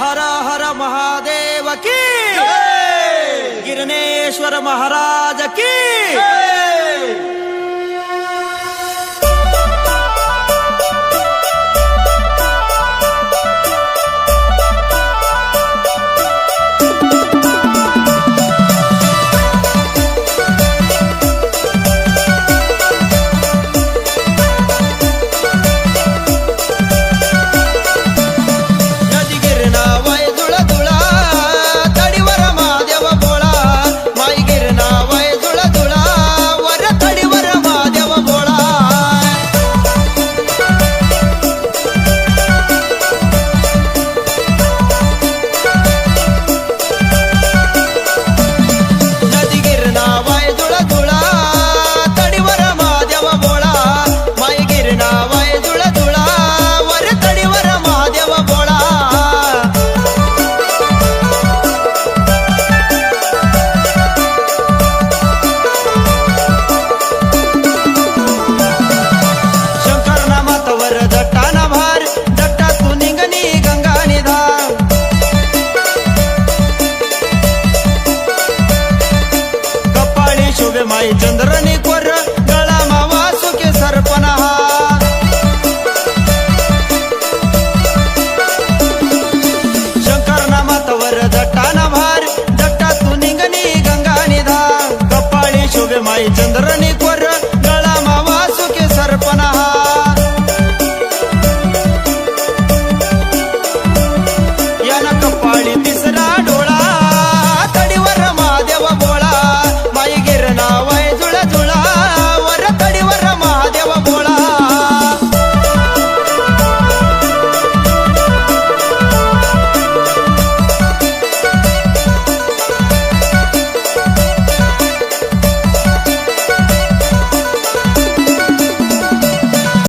हर हर महादेव की गिरणेश्वर महाराज की कपाळी शोभे माई चंद्रनी कोर गळा मावा सुखे सरपना हा शंकर नामातवर दट्टाना भार दट्टातून निघणी गंगा निधान कपाळी शोभे माई चंद्रनी